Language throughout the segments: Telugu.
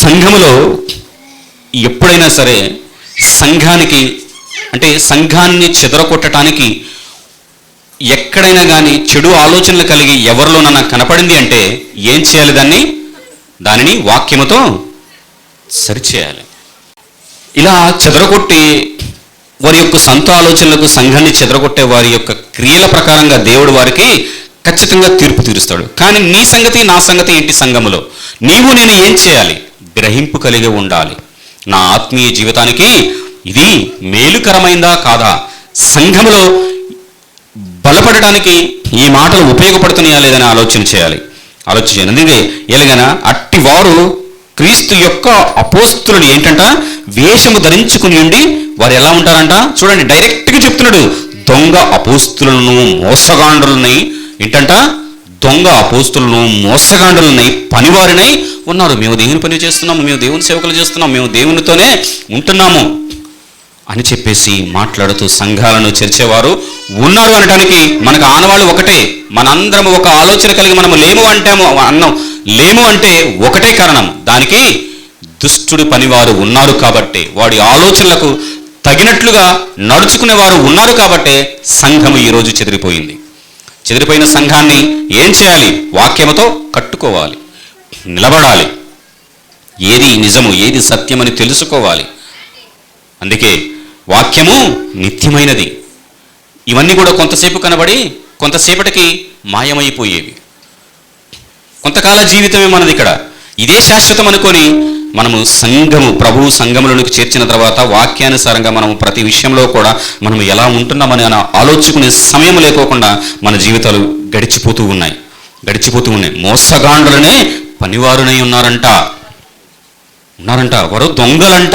సంఘములో ఎప్పుడైనా సరే సంఘానికి అంటే సంఘాన్ని చెదరగొట్టడానికి ఎక్కడైనా కానీ చెడు ఆలోచనలు కలిగి ఎవరిలోనన్నా కనపడింది అంటే ఏం చేయాలి దాన్ని? దానిని వాక్యముతో సరిచేయాలి. ఇలా చెదరగొట్టి వారి యొక్క సొంత ఆలోచనలకు సంఘాన్ని చెదరగొట్టే వారి యొక్క క్రియల ప్రకారంగా దేవుడు వారికి ఖచ్చితంగా తీర్పు తీరుస్తాడు. కానీ నీ సంగతి నా సంగతి ఏంటి సంఘములో? నీవు నేను ఏం చేయాలి? గ్రహింపు కలిగి ఉండాలి. నా ఆత్మీయ జీవితానికి ఇది మేలుకరమైందా కాదా? సంఘములో బలపడడానికి ఈ మాటలు ఉపయోగపడుతున్నాయా లేదని ఆలోచన చేయాలి. ఆలోచన చేయాలి ఎందుకంటే ఎలాగైనా అట్టి వారు క్రీస్తు యొక్క అపోస్తులను ఏంటంట? వేషము ధరించుకుని ఉండి వారు ఎలా ఉంటారంట? చూడండి డైరెక్ట్గా చెప్తున్నాడు. దొంగ అపోస్తులను మోసగాండులని ఏంటంట? దొంగ అపోస్తులను మోసగాండులని పనివారినై ఉన్నారు. మేము దేవుని పని చేస్తున్నాము మేము దేవుని సేవకులు చేస్తున్నాము మేము దేవునితోనే ఉంటున్నాము అని చెప్పేసి మాట్లాడుతూ సంఘాలను చేర్చేవారు ఉన్నారు అనడానికి మనకు ఆనవాళ్ళు ఒకటే. మనందరం ఒక ఆలోచన కలిగి మనము లేము అంటాము అన్నం లేము అంటే ఒకటే కారణం. దానికి దుష్టుడి పనివారు ఉన్నారు కాబట్టి వాడి ఆలోచనలకు తగినట్లుగా నడుచుకునేవారు ఉన్నారు కాబట్టే సంఘము ఈరోజు చెదిరిపోయింది. చెదిరిపోయిన సంఘాన్ని ఏం చేయాలి? వాక్యముతో కట్టుకోవాలి. నిలబడాలి. ఏది నిజము ఏది సత్యమని తెలుసుకోవాలి. అందుకే వాక్యము నిత్యమైనది. ఇవన్నీ కూడా కొంతసేపు కనబడి కొంతసేపటికి మాయమైపోయేవి. కొంతకాల జీవితమే మనది ఇక్కడ. ఇదే శాశ్వతం అనుకొని మనము సంఘము ప్రభువు సంఘములోనికి చేర్చిన తర్వాత వాక్యానుసారంగా మనము ప్రతి విషయంలో కూడా మనం ఎలా ఉంటున్నామని ఆలోచుకునే సమయం లేకోకుండా మన జీవితాలు గడిచిపోతూ ఉన్నాయి. గడిచిపోతూ ఉన్నాయి. మోసగాండులనే పనివారునై ఉన్నారంట. ఉన్నారంట. వారు దొంగలంట.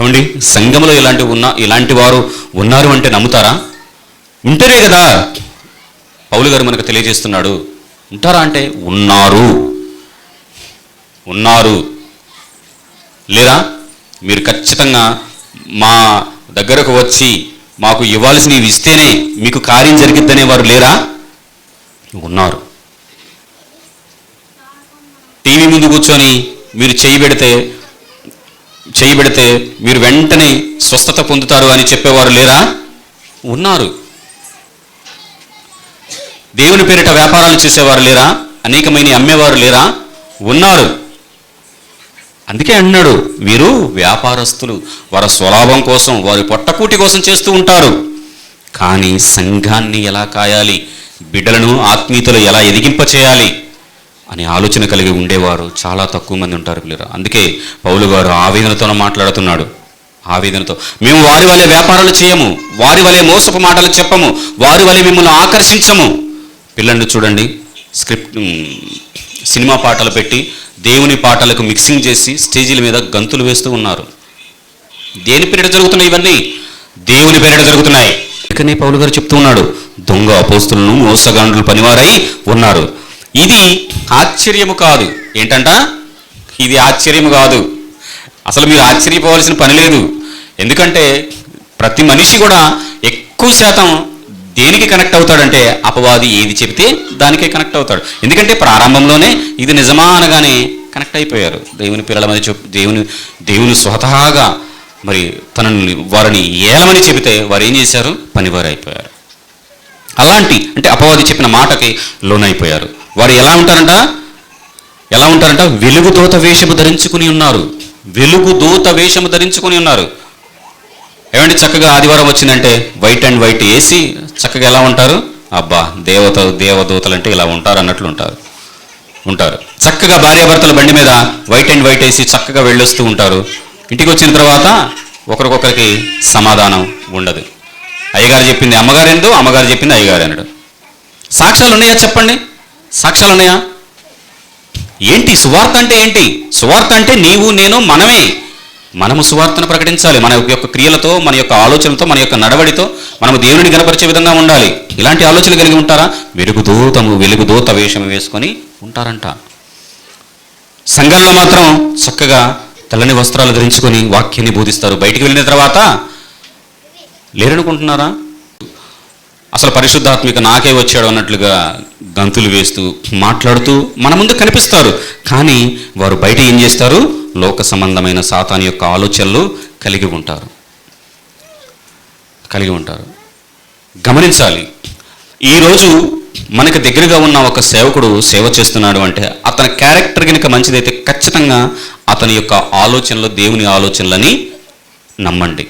ఏమండి? సంఘంలో ఇలాంటి ఉన్న ఇలాంటి వారు ఉన్నారు అంటే నమ్ముతారా? ఉంటేనే కదా. పౌలు గారు మనకు తెలియజేస్తున్నాడు. ఉంటారా అంటే ఉన్నారు. ఉన్నారు. లేదా మీరు ఖచ్చితంగా మా దగ్గరకు వచ్చి మాకు ఇవ్వాల్సినవి ఇస్తేనే మీకు కార్యం జరిగిద్దనే వారు లేరా? ఉన్నారు. టీవీ ముందు కూర్చొని మీరు చేయి పెడితే చేయి పెడితే మీరు వెంటనే స్వస్థత పొందుతారు అని చెప్పేవారు లేరా? ఉన్నారు. దేవుని పేరిట వ్యాపారాలు చేసేవారు లేరా? అనేకమైన అమ్మేవారు లేరా? ఉన్నారు. అందుకే అన్నాడు వీరు వ్యాపారస్తులు వారి స్వలాభం కోసం వారి పొట్టకూటి కోసం చేస్తూ ఉంటారు. కానీ సంఘాన్ని ఎలా కాయాలి? బిడ్డలను ఆత్మీయతలు ఎలా ఎదిగింప చేయాలి అనే ఆలోచన కలిగి ఉండేవారు. చాలా తక్కువ మంది ఉంటారు పిల్లలు. అందుకే పౌలు గారు ఆవేదనతో మాట్లాడుతున్నాడు. ఆవేదనతో మేము వారి వలె వ్యాపారాలు చేయము వారి వలె మోసపు మాటలు చెప్పము వారి వలె మిమ్మల్ని ఆకర్షించము. పిల్లల్ని చూడండి స్క్రిప్ట్ సినిమా పాటలు పెట్టి దేవుని పాటలకు మిక్సింగ్ చేసి స్టేజీల మీద గంతులు వేస్తూ ఉన్నారు. దేని పేరిట జరుగుతున్నాయి ఇవన్నీ? దేవుని పేరిట జరుగుతున్నాయి. ఇకనే పౌలు గారు చెప్తూ ఉన్నాడు దొంగ అపోస్తులను మోసగాండ్రులు పనివారై ఉన్నారు. ఇది ఆశ్చర్యము కాదు. ఏంటంట? ఇది ఆశ్చర్యము కాదు. అసలు మీరు ఆశ్చర్యపోవాల్సిన పని లేదు. ఎందుకంటే ప్రతి మనిషి కూడా ఎక్కువ శాతం దేనికి కనెక్ట్ అవుతాడంటే అపవాది ఏది చెబితే దానికే కనెక్ట్ అవుతాడు. ఎందుకంటే ప్రారంభంలోనే ఇది నిజమా అనగానే కనెక్ట్ అయిపోయారు. దేవుని పిల్లల మీద చెప్ దేవుని దేవుని స్వతహాగా మరి తనని వారిని ఏలమని చెబితే వారు ఏం చేశారు? పనివారు అయిపోయారు అలాంటి అంటే అపవాది చెప్పిన మాటకి లోనైపోయారు. వారు ఎలా ఉంటారంట? ఎలా ఉంటారంట? వెలుగు దూత వేషము ధరించుకుని ఉన్నారు. వెలుగు దూత వేషము ధరించుకుని ఉన్నారు. ఏమండి చక్కగా ఆదివారం వచ్చిందంటే వైట్ అండ్ వైట్ వేసి చక్కగా ఎలా ఉంటారు? అబ్బా దేవత దేవదూతలు అంటే ఇలా ఉంటారు అన్నట్లు ఉంటారు. ఉంటారు. చక్కగా భార్యాభర్తల బండి మీద వైట్ అండ్ వైట్ వేసి చక్కగా వెళ్ళొస్తూ ఉంటారు. ఇంటికి వచ్చిన తర్వాత ఒకరికొకరికి సమాధానం ఉండదు. అయ్యగారు చెప్పింది అమ్మగారు ఏందో అమ్మగారు చెప్పింది అయ్యగారు అన్నాడు. సాక్ష్యాలు ఉన్నాయా చెప్పండి? సాక్ష్యాలు ఉన్నాయా? ఏంటి సువార్త అంటే ఏంటి? సువార్త అంటే నీవు నేను మనమే. మనము సువార్తను ప్రకటించాలి. మన యొక్క క్రియలతో మన యొక్క ఆలోచనతో మన యొక్క నడవడితో మనము దేవుని గనపరిచే విధంగా ఉండాలి. ఇలాంటి ఆలోచన కలిగి ఉంటారా? వెలుగుదూతము వెలుగుదూత వేషం వేసుకొని ఉంటారంట. సంఘాల్లో మాత్రం చక్కగా తెల్లని వస్త్రాలు ధరించుకొని వాక్యాన్ని బోధిస్తారు. బయటికి వెళ్ళిన తర్వాత లేరనుకుంటున్నారా? అసలు పరిశుద్ధాత్మిక నాకే వచ్చాడు అన్నట్లుగా గంతులు వేస్తూ మాట్లాడుతూ మన ముందు కనిపిస్తారు. కానీ వారు బయట ఏం చేస్తారు? లోక సంబంధమైన సాతాన్ యొక్క ఆలోచనలు కలిగి ఉంటారు. కలిగి ఉంటారు. గమనించాలి. ఈరోజు మనకు దగ్గరగా ఉన్న ఒక సేవకుడు సేవ చేస్తున్నాడు అంటే అతని క్యారెక్టర్ కనుక మంచిదైతే ఖచ్చితంగా అతని యొక్క ఆలోచనలు దేవుని ఆలోచనలని నమ్మండి.